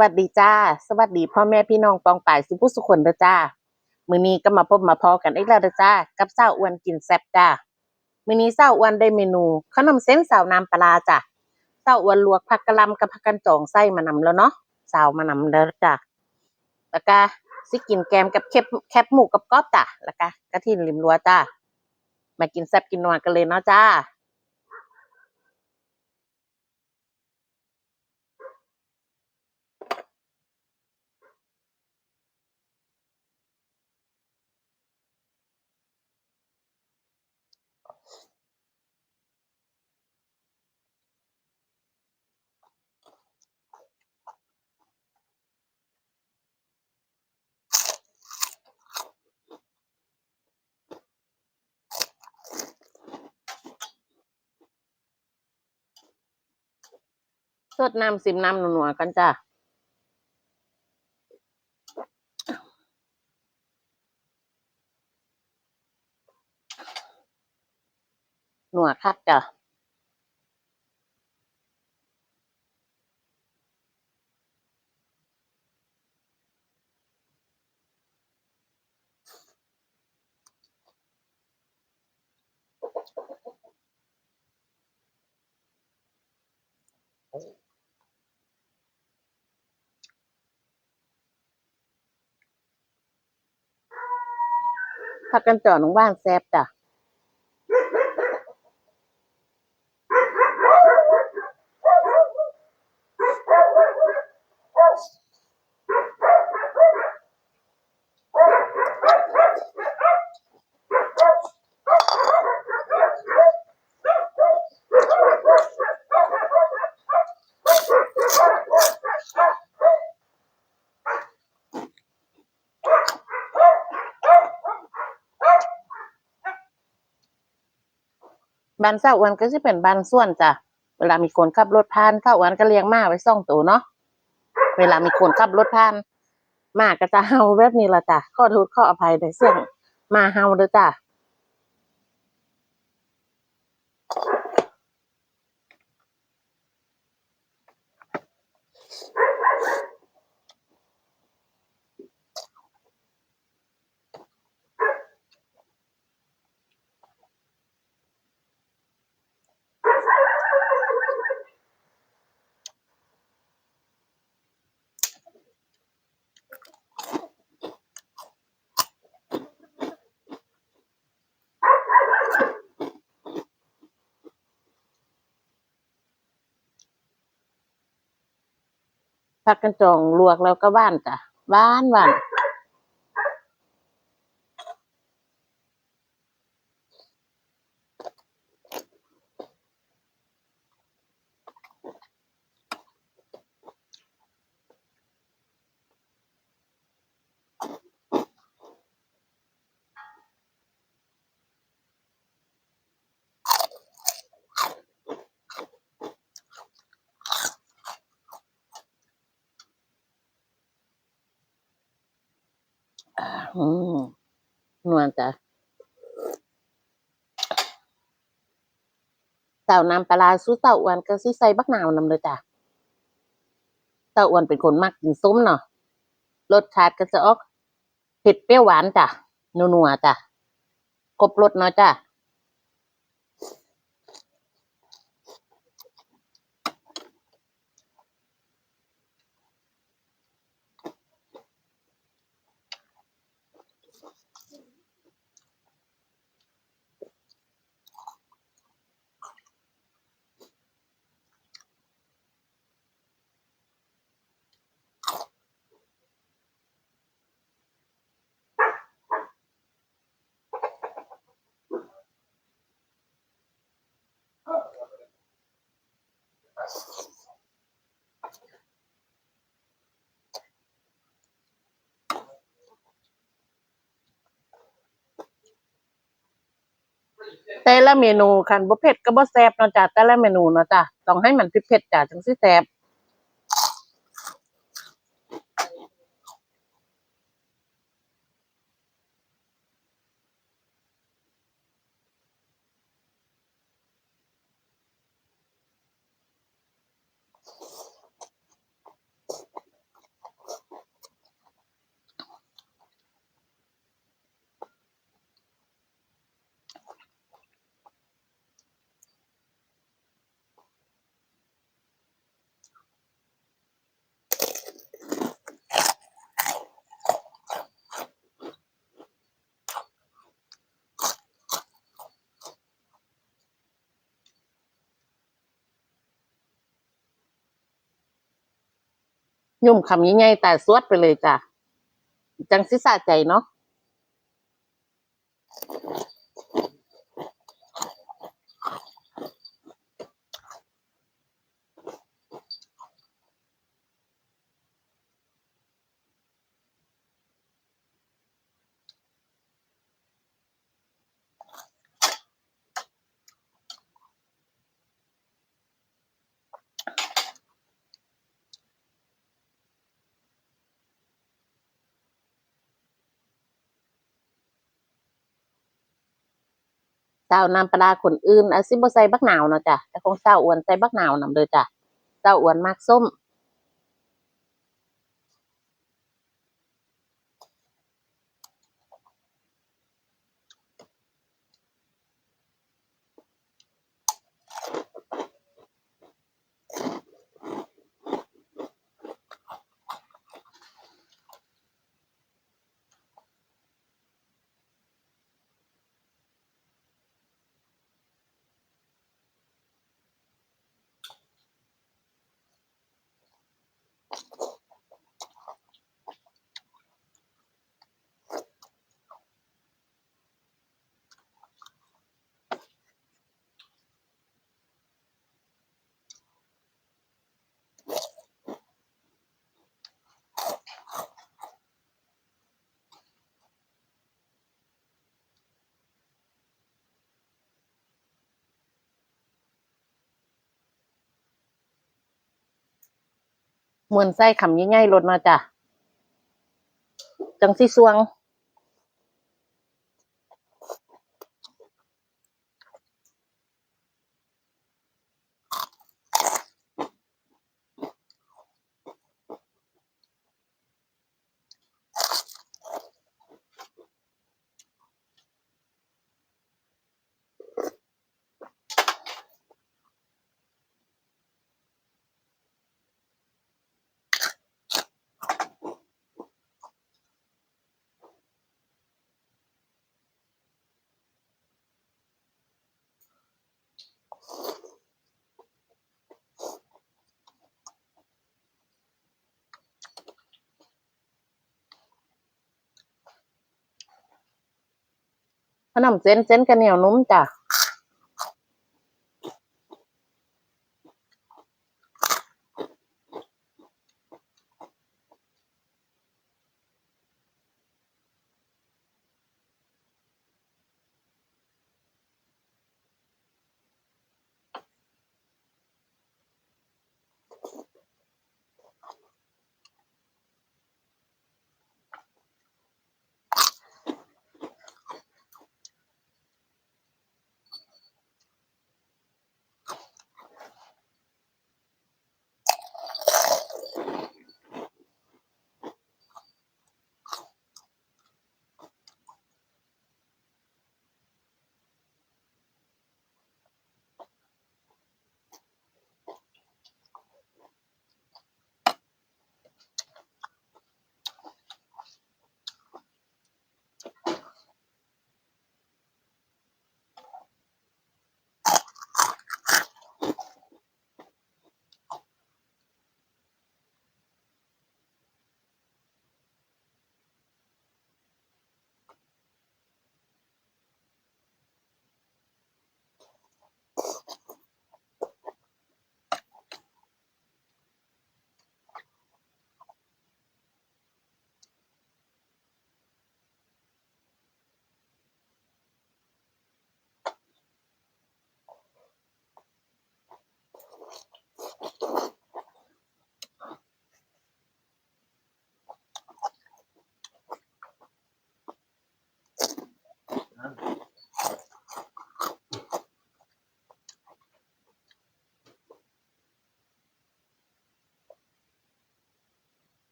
วัสดีจ้า สวัสดีพ่อแม่พี่น้องปองป่ายสุภุสุคนเด้อจ้า มื้อนี้ก็มาพบมาพอกันอีกแล้วเด้อจ้า กับสาวอ้วนกินแซ่บจ้า มื้อนี้สาวอ้วนได้เมนูขนมเส้นสาวน้ำปลาร้าจ้ะสาวอ้วนลวกผักกะหล่ำกับผักกันจองใส่มานำแล้วเนาะสาวมานำเด้อจ้าแล้วก็สิกินแกมกับแคบแคบหมูกับกรอบจ้ะแล้วก็กระถินริมรัวจ้า มากินแซ่บกินนัวกันเลยเนาะจ้า สดน้ำซิมน้ำนัวๆกันจ้ะหนัวคักจ้ะ ผักกันจอน้องว่านแซบจ้ะ บ้านเศร้าอ้วนก็จะเป็นบ้านส่วนจ้ะเวลามีคนขับรถผ่านเศร้าอ้วนก็เลี้ยงหมาไว้สองตัวเนาะเวลามีคนขับรถผ่านหมาก็จะเฮาแบบนี้ละจ้ะขอโทษขออภัยในเสียงมาเฮาเด้อจ้ะ พักกันจองลวกแล้วก็บ้านจ้ะบ้านหวาน อืมนวลจ้ะเต่านำปลาสู้เต่าอ้วนก็สิใส่บักนาวนำเลยจ้ะเต่าอ้วนเป็นคนมักกินส้มเนาะรสชาติก็จะออกเผ็ดเปรี้ยวหวานจ้ะนัวๆจ้ะครบรสเนาะจ้ะ แต่ละเมนูคันบ่เผ็ดก็บ่แซ่บเนาะจ้ะแต่ละเมนูเนาะจ้ะต้องให้มันเผ็ดๆจ้ะจังสิแซ่บ ยุ่มคำใหญ่ๆแต่สวดไปเลยจ้ะ จังสิสะใจเนาะ เจ้าน้ำปลาคนอื่นอาซิบใส่บักหนาวเนาะจ้ะแต่ของเจ้าอ้วนใส่บักหนาวนำเลยจ้ะเจ้าอ้วนมากส้ม มวนไส้คำใหญ่ๆลดมาจ้ะ จังสิสวง ขนมเส้นเส้นกระเหนียวนุ่มจ้ะ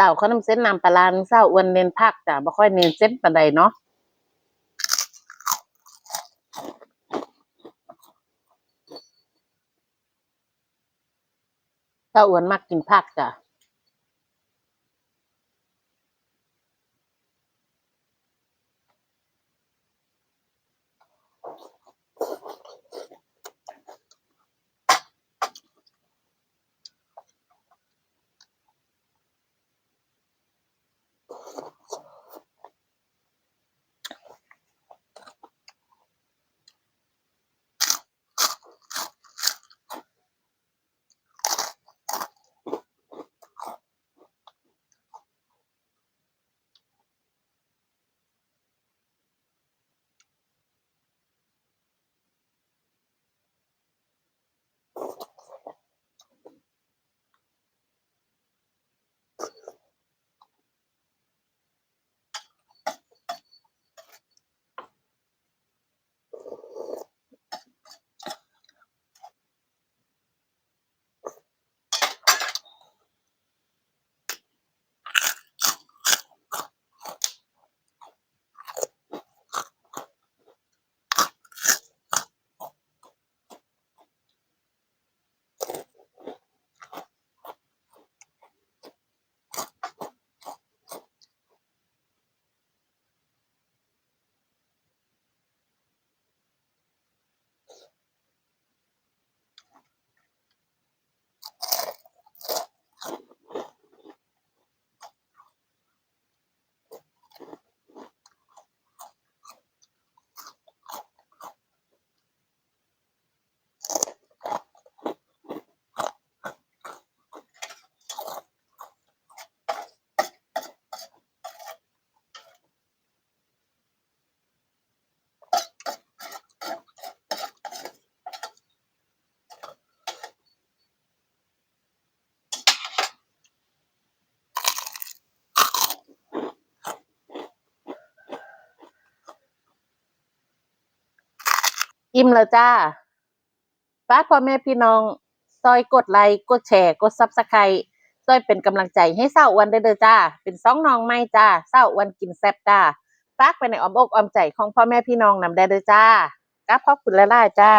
เจ้าขนมเส้นน้ำปลาร้าเจ้าอ้วนเน้นผักจ้ะบ่ค่อยเน้นเส้นปานใดเนาะเจ้าอ้วนมักกินผักจ้ะ อิ่มแล้วจ้าฝากพ่อแม่พี่น้องซอยกดไลค์กดแชร์กดซับสไครต์ซอยเป็นกำลังใจให้เศร้าวันได้เด้อจ้า เป็นสองน้องไม่จ้าเศร้าวันกินแซ่บจ้าฝากไปในอ้อมอกอ้อมใจของพ่อแม่พี่น้องนำได้เด้อจ้ากราบขอบคุณแลายๆจ้า